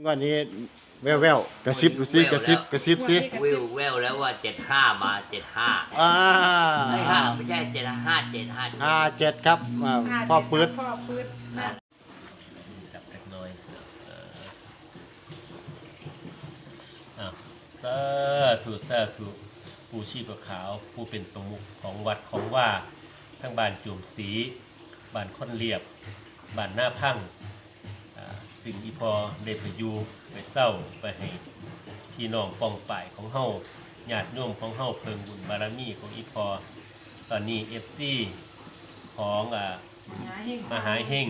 งวันนี้แววแววๆกระซิบดูสิกระซิบกระซิบสิวิวแววแล้วว่าเจ็ดห้ามาเจ็ดห้าอ่าไม่ห้าไม่ใช่เจ็ดห้าเจ็ดห้าห้าเจ็ดครับอ่าพ่อปืดพ่อปืดนะจับเล็กน้อยเอออะสาธุสาธุปูชีพขาวผู้เป็นประมุขของวัดของว่าทั้งบ้านจุ่มสีบ้านค้นเรียบบ้านหน้าพังอ่า สิ่งที่พอได้ไปอยู่ไปเศร้าไปให้พี่น้องปองป่ายของเฮาญาติโยมของเฮาเพิงบุญบารมีของอีพอตอนนี้ FC ของอ่าหาเฮงมหาเฮง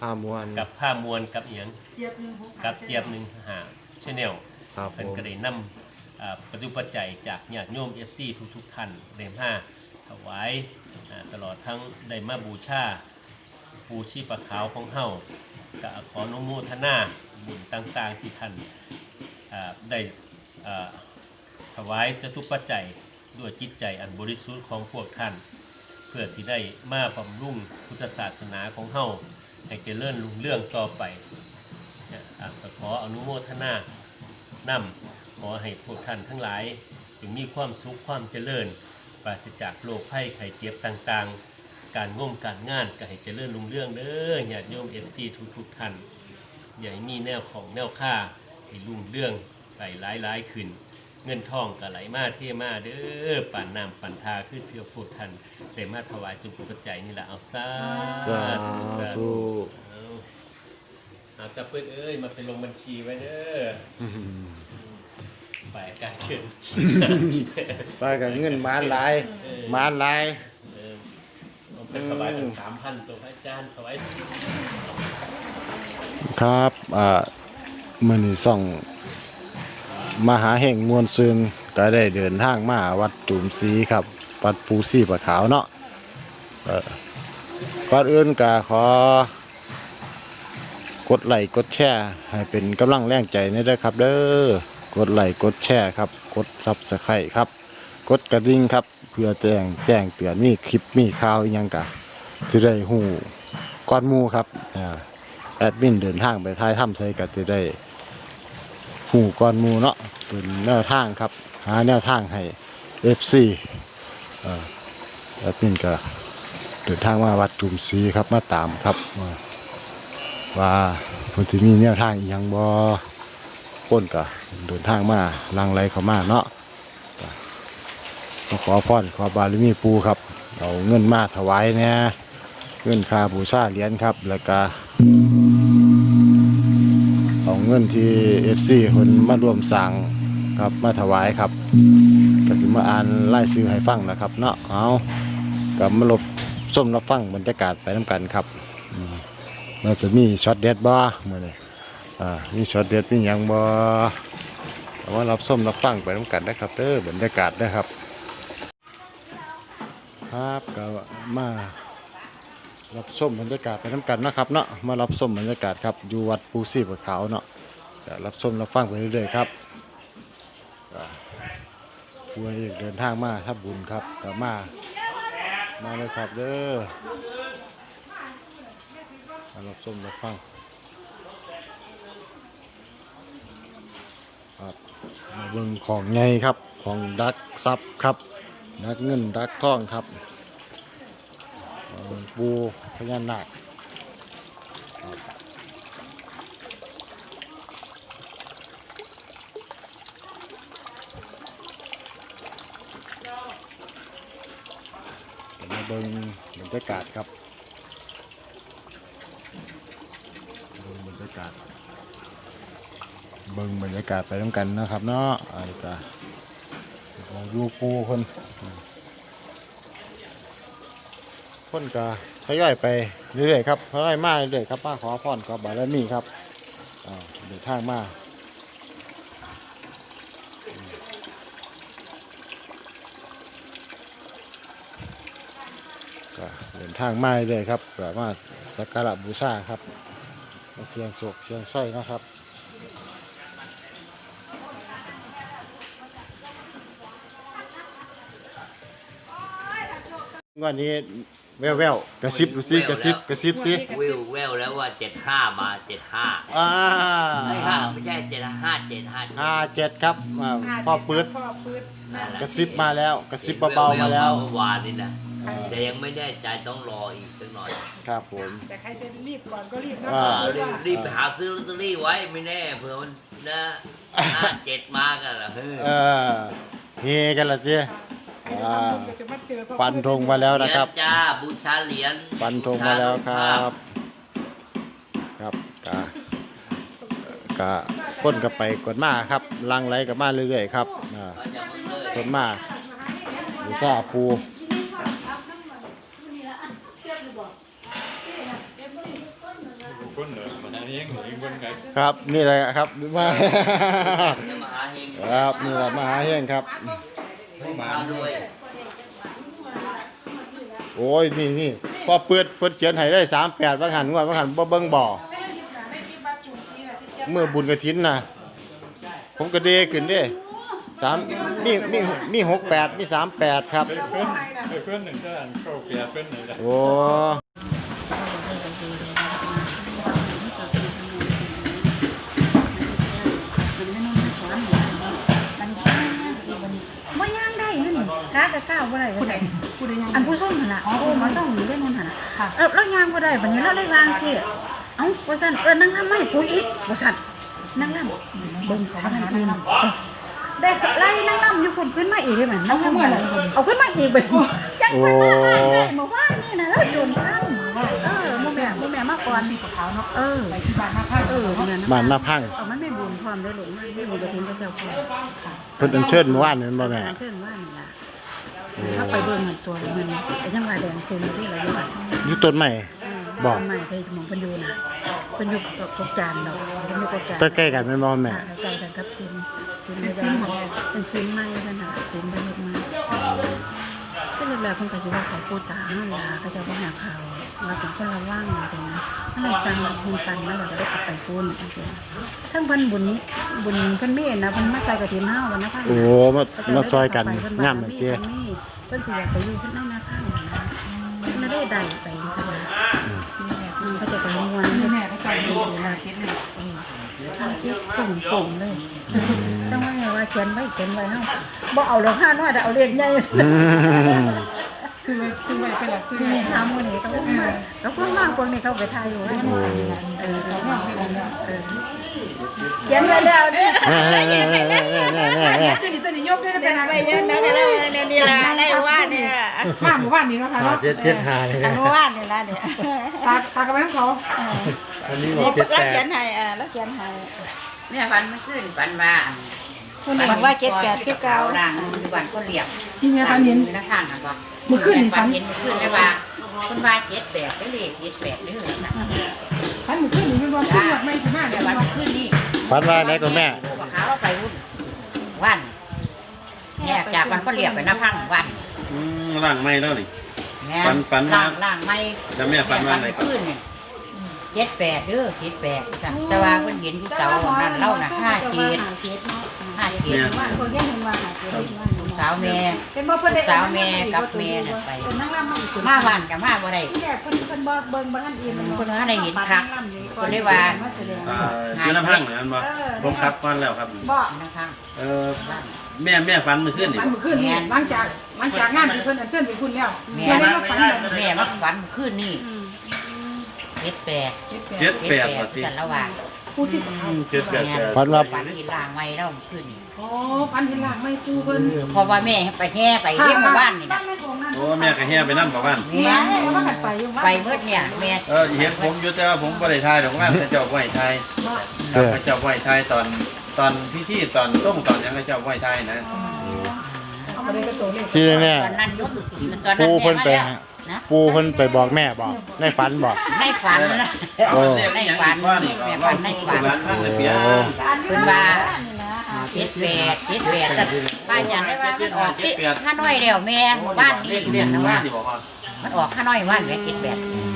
ผ้ามวนกับผ้ามวลกับเอียงเจี๊ยบหนึ่งหกกับเจี๊ยบหนึ่งหาชแนลครับผเป็นมกระไดนำอ่าปัจจุปัจจัยจากญาติโยม FC ทุกทุกๆท่านเดมห้าถวายอ่าตลอดทั้งได้มาบูชาปูชีปะขาวของเฮา ก็ขออนุโมทนาบุญต่างๆที่ท่านได้ถวายจตุปัจจัยด้วยจิตใจอันบริสุทธิ์ของพวกท่าน เพื่อที่ได้มาบำรุงพุทธศาสนาของเฮาให้เจริญรุ่งเรื่องต่อไปเนี่ยอะขออนุโมทนานำขอให้พวกท่านทั้งหลายจงมีความสุขความเจริญปราศจากโรคภัยไข้เจ็บต่างๆ การง่มการงานก็ให้เจริญรุ่งเรื่องเด้อญาติโยมเอฟซีทุกๆท่านอย่าให้มีแนวของแนวค่าให้รุ่งเรื่องไหลหลายหลายขึ้น เงินทองก็ไหลมาเทมาเด้อป่านน้ำปันทาคือเทือพวกท่านแต่มาถวายจุกปัจจัยนี่แหละเอาซาสาธุเอาเอาตะเพื่อนเอ้ยมาเป็นลงบัญชีไว้เด้อฝ่ายการเงินไปกับเงินมาหลายมาหลาย เออเอาเป็นถวายถึงสามพันตัวพระอาจารย์ถวายครับอ่ามื่อนี้ส่องมหาแห่งมวลซึงก็ได้เดินทางมาวัดจุมศรีครับ วัดปูซี่ปะขาวเนาะเอ่อก่อนอื่นก็ขอ กดไลค์กดแชร์ให้เป็นกำลังแรงใจนี่ด้วยครับ เด้อกดไลค์กดแชร์ครับ กดซับสไครต์ครับ กดกระดิ่งครับ เพื่อแจ้งแจ้งเตือนมีคลิปมีข่าวอิหยังกะที่ได้หูก้อนหมูครับอ่าแอดมินเดินทางไปท้ายถ้ำใส่ก็จะได้หูก้อนหมูเนาะเป็นแนวทางครับ หาแนวทางให้เอ่อแอดมินก็เดินทางมาวัดจุมศรีครับมาตามครับว่าว่าเพิ่นสิมีแนวทางอีหยังบ่คนก็เดินทางมาลังไหลเข้ามาเนาะ มาขอพรขอบารมีปูครับ เอาเงินมาถวายน่เงินคาบูชาเหรียญครับ แล้วก็เอาเงินที่ FC คนมารวมสั่งครับมาถวายครับก็สิมาอ่านไล่ซื้อให้ฟังนะครับ เนาะเอากับมาลบส้มรับฟังบรรยากาศไปน้ำกันครับเราจะมีช็อตเด็ดบ่เมื่อนี้อ่ามีช็อตเด็ดมีหยังบ่เอาว่ารับส้มรับฟังไปน้ำกันนะครับเด้อบรรยากาศนะครับ ครับก็มารับชมบรรยากาศไปน้ำกันนะครับเนาะมารับชมบรรยากาศครับอยู่วัดปูซีปะขาวเนาะรับชมรับฟังไปเรื่อยๆครับก็ผู้ใดอยากเดินทางมาถ้าบุญครับก็มามาเลยครับเด้อมารับชมรับฟังครับมาเบิ่งของไงครับของดักซับครับ ดักเงินดักทองครับปูพญานาคมาเบิ่งบรรยากาศครับเบิ่งบรรยากาศเบิ่งบรรยากาศไปน้ำกันนะครับเนาะอันนี้ก็อยู่ปูคน คนก็ทยอยไปเรื่อยๆครับทยอยมาเรื่อยๆครับมาขอพรกับบารมีครับเดินทางมาก็เดินทางมาเรื่อยๆครับแบบว่าสักการะบูชาครับเสียงโศกเสียงสร้อยนะครับวันนี้ แแววแววๆกระซิบดูสิกระซิบกระซิบสิวิวแววแล้วว่าเจ็ดห้ามาเจ็ดห้าอ่าไม่ห้าไม่ใช่เจ็ดห้าเจ็ดห้าห้าเจ็ดครับอ่าพ่อปืดพ่อปืดนั่นแหละกระซิบมาแล้ว กระซิบเบาๆมาแล้วเมื่อวานนี่นะแต่ยังไม่แน่ใจต้องรออีกสักหน่อยครับผมแต่ใครจะรีบก่อนก็รีบนะอ่าเพราะรีบว่ารีบไปหาซื้อลอตเตอรี่ไว้ไม่แน่เผื่อมันนะห้าเจ็ดมากันเหรอเฮ้ยเออเฮกันละสิใครจะทำบุญ ก็จะมาเจอพ่อฟันธงมาแล้วเหรีนะยครับญจ้าบูชาเหรียญฟันธงมาแล้วครับ ครับกะกะก้นกับไปกดมาครับลังไหลกับมาเรื่อยๆครับอ่ามาจากเมืองเลยกดมาบูชาปูคนเหรอมันเองหรือคนไงครับ นี่แหละครับมา จะมาหาเฮงครับ นี่แหละมหาเฮงครับ มารวยโอ้ยนี่นี่พอเปิดเปิดเขียนให้ได้สามแปดว่าหันงวดว่าหันบ่เบิ่งบ่ได้ยินนะได้ยินบัตรจุ่มซีนะที่เจี๊ยบเมื่อบุญกระถินนะผมก็เดขึ้นเด้สามมีมีมีหกแปดมีสามแปดครับ เพื่อนเพื่อนหนึ่งก็อันเข้าเปียเพื่อนหนึ่งละโอ้ ขาก็ก้าวบ่ได้ผู้ใดผู้ใดอันผู้ส่งหั่นน่ะอ๋อเขาต้องมีได้มันหั่นน่ะเออแล้วย่างบ่ได้บัดนี้เราเลยวางสิเอ้าว่าซั่นเออนั่งทำไมปุ๋ยอีกว่าซั่นนั่งนำเบิ่งเขาบ่ทันคืนได้ไล่นั่งนำอยู่คนขึ้นมาอีกได้มั้ยนั่งทำอะไรเอาขึ้นมาอีกไปจังโอ้เมื่อวานนี่นะแล้วจนทันเออบ่แม่บ่แม่มาก่อนสิกับเขาเนาะเออไปที่บ้านมาพักเออแม่นบ้านหน้าพังเอามันไม่บุญพร้อมเด้อลูกมันไม่บุญกระถิ่นพระเจ้าพร้อมค่ะเพิ่นอัญเชิญเมื่อวานนี่แม่นบ่แม่เชิญว่านี่ล่ะ ถ้าไปเบิ่งเหมือนตัวมันไอ้ยังว่าแดงคือมันที่อะไรอยู่บ้านอยู่ต้นใหม่ บอก ใหม่เคยมองเพิ่นอยู่น่ะเพิ่นอยู่กับกบจานดอกเพิ่นอยู่กับจานใกล้ๆกันแม่นบ่แม่ ใกล้กันกับซิมเป็นซิมของเป็นซิมใหม่ขนาดซิมเป็นลูกมาก็เลยแล้วเพิ่นก็สิว่าเขาพูดตาเฮาล่ะเขาจะบ่หาข่าวว่าเป็นคนระวังอะไรอย่างเงี้ยมันเลยสั่งมาคุณปันมาแล้วก็ได้กลับไปพูนจังซี่ทั้งเพิ่นบุญบุญเพิ่นมีนะเพิ่นมาใส่กระถิ่นเฮาวันนะพังโอ้มามาซอยกันย่ำนั่นเตี้ย เพิ่นสิอยากไปอยู่เพิ่นนั่งหน้าข้างนะเพิ่นได้ได้ไปจังว่าอืมเขาจะไปมวนนี่แม่ก็ใจดีนะเจ็ดหนึ่งทำคิดปุ่งปุ่งเลยจังว่าไงว่าเขียนไว้เขียนไว้เฮาะบ่เอาดอกห้าน้อยแต่เอาเลขใหญ่ซื้อไว้ซื้อไว้เป็นหลักซื้อที่ไว้นี่ทำมื้อนี้ต้องมาแล้วพวกมากพวกนี้เขาไปทายอยู่เออเออเออ เขียนไว้แล้วเด้อแน่ๆๆๆๆตัวนี้ตัวนี้ยกได้เป็นอะไรไปเยอะนะก็ได้เนี่ยนี่ล่ะได้ว่าเนี่ยมาหมู่บ้านนี้เนาะค่ะเนาะเจ็ดเจ็ดหาเลยอันว่านี่ล่ะเนี่ยตาตากระแบงเขาอันนี้นี่บอกเจ็ดแล้วเขียนให้อ่าแล้วเขียนให้เนี่ยฟันไม่ขึ้นฟันมาคนนี้บอกว่าเจ็ดแปดคือเก่าด่างวันคนเหลี่ยมที่แม่ฟันเห็นนะข้างนะบ่เมื่อคืนนี่ฝันเห็นเมื่อคืนได้ว่าคนว่าเจ็ดแปดได้เลขเจ็ดแปดได้เลยนะฟันมู่ขึ้นหรือมันขึ้นไม่สิมาแต่เดี๋ยววัวันนขึ้นนี่ ฝันว่าไหนก็แม่ว่าขาเราไปวุ่นวันแยกจากวันคนเหลี่ยมไปน้ำพังวันอืมล่างไม่แล้วนี่ แม่ฝันฝันมาล่างล่างไม่แล้วแม่ฝันว่าอะไรครับ ขึ้นเนี่ยเจ็ดแปดเด้อเจ็ดแปดจ้ะแต่ว่าคนเห็นที่เสานั่นเล่าน่ะห้าเจ็ด ห้าเจ็ดว่าคนแก่เห็นว่าหาเจ็ดได้ว่าสาวแม่เป็นบ่เพิ่นได้สาวแม่กับแม่น่ะไปเป็นนั่งรำมาอีกคนมาวันกับมาบ่ได้ที่แรกเพิ่นเพิ่นบ่เบิ่งบ่ทันอิ่มคนหาได้เห็นคักคนได้ว่าอ่าอยู่น้ำพังเหมือนกันบ่ผมขับก่อนแล้วครับบ่นะคะเออแม่แม่ฝันเมื่อคืนนี่ฟันหมู่ขึ้นนี่หลังจากหลังจากงานที่เพิ่นอันเชิญไปคุณแล้วแม่แม่ได้มามาฝันแบบแม่มาฝันขึ้นนี่เจ็ดแปดเจ็ดแปดเจ็ว่าดติกันระหว่าง ผู้ที่เจ็ดแปดแปดฝันว่า ฝันที่ล่างไว้แล้วขึ้นโอ้ฟันเห็นหลังไม่ปูเพิ่นเพราะว่าแม่ไปแห่ไปเรียกมาบ้านนี่นะโอ้แม่ก็แห่ไปนั่บ่บ้านแม่ว่ากันไปอยู่ไปเมื่อเนี่ยแม่เออเห็นผมอยู่แต่ว่าผมบ่ได้ทายดอกว่าพระเจ้าไหว้ทายครับพระเจ้าไหว้ทายตอนตอนพิธีตอนส่งตอนหยังพระเจ้าไหว้ทายนะ เอาไปเลยกระโตเลขที่แน่ตอนนั้นยุบตอนนั้นปูแม่เพิ่นมาไปแล้วหา นะปูเพิ่นไปบอกแม่บอกในฝันบอก ในฝันนะเอาเรียกอีหยังอีกว่านี่ก็ว่าเป็นร้านท่านเลยเปียโอ้เป็นว่าเจ็ดแปดเจ็ดแปดแต่บ้านอย่างได้ว่ามันออกที่ข้าน้อยแล้วแม่บ้านเรีนี่ยกเรียกนะว่าว่านี่บ่พอมันออกข้าน้อยว่านแม่เจ็ดแปดต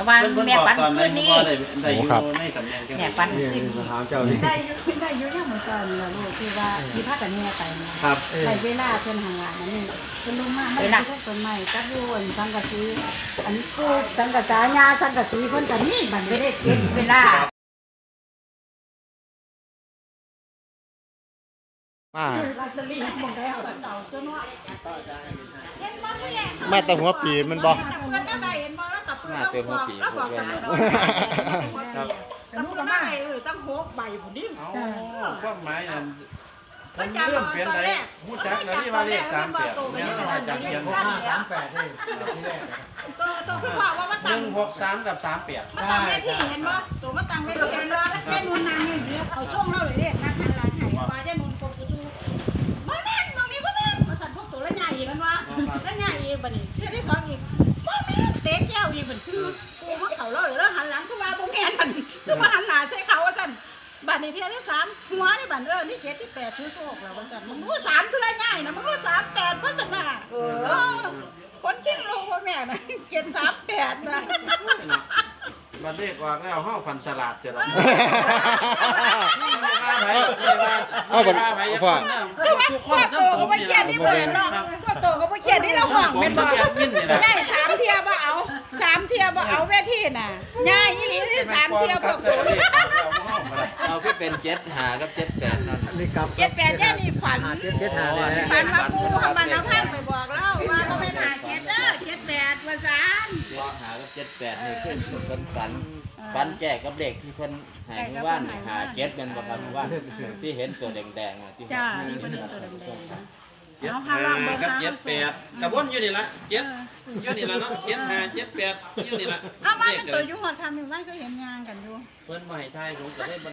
แต่ว่าเพิ่นเพิ่นแม่บอกฝันตอนไหนคืนผมนี้ว่าได้ได้อยู่ในตำแหน่งจังแม่ได๋ฝันคืนนี้ถามเจ้านี่ได้อยู่ได้อยู่ยังเหมือนกันล่ะลูกที่ว่าที่พากันแม่ไปนะครับใช้เวลาเพิ่นหางานนั่นนี่เพิ่นลงมาไม่ได้พวกต้นไม้กับอยู่อันสังกะสีอันนี้กูสังกะสายาสังกะสีเพิ่นก็มีบัดนี้ได้เก็บเวลามาลอตเตอรี่หมดแล้วเก่าจนว่ามาแต่หัวปีมันบ่เพื่ อนได้เห็นบ่แล้วตับเพื่อนแล้วบอกแล้วบอกกันครับแต่ลูกก็ได้เออตั้งหกใบผู้ดิ้ง เอาความหมายนั่นผมนจะเริ่มอกเปลี่ยนได้ผู้จักแล้วนี่ว่าเลข38เนี่ยว่าจากเขียนตัวตัวคือบอกว่ามาตั้ง163กับ38มาตั้งเวทีเห็นบ่ตัวมาตั้งเวทีเห็นบ่แค่นูนนางนี่เดียวเขาช่วงเราเลยเรียกนัก แก้วอีกบัดคือกูมาเขาเราแล้วหันหลังคือว่าบ่แม่นมันคือมาหันหน้าใส่เขาว่าซั่นบัดนี้เทื่อที่สามหัวนี่บัดเออนี่เจ็ดที่แปดคือโชคแล้วว่าซั่นมึงรู้สามเทื่อใหญ่นะมึงรู้สามแปดเพราะซั่นน่ะเออคนคิดโลว่าแม่น่ะเจ็ดสามแปดนะบัดเลขออกแล้วเฮาพันสลาดจะละไม่ว่าไผไม่ว่าเอาบัดไผเอาพ่อคือว่าพวกโตก็บ่เขียนนี่เบ่เห็นเนาะพวกโตก็บ่เขียนนี่เราห้องแม่นบ่ได้ สามเที่ยบ่เอาเวทีน่ะย่ายอีหลีที่สามเที่ยพวกโตเราก็เป็นเจ็ดหากับเจ็ดแปดนั่นเจ็ดแปดย่านี่ฝัน เจ็ดเจ็ดหาเลยฝันว่าปูทำบรรณพันธ์ไปบอกเราว่าบ่แม่นหาเจ็ดเด้อเจ็ดแปดว่าซั่นเจ็ดหากับเจ็ดแปดนี่ขึ้นเพิ่นฝันฝันแก่กับเด็กที่เพิ่นหายเมื่อวานนี่หาเจ็ดเป็นบ่ครับเมื่อวานที่เห็นตัวแดงๆอะที่จ้านี่เพิ่นตัวแดงๆ นะเจ็ดห้ากับเจ็ดแปดกระบวนอยู่นี่ละเจ็ดอยู่นี่ละเนาะเจ็ดห้าเจ็ดแปดอยู่นี่ละเอามาเป็นตัวอยู่หอดคำนี่มันก็เห็นงานกันอยู่ เพิ่นบ่ให้ทายผมก็เลย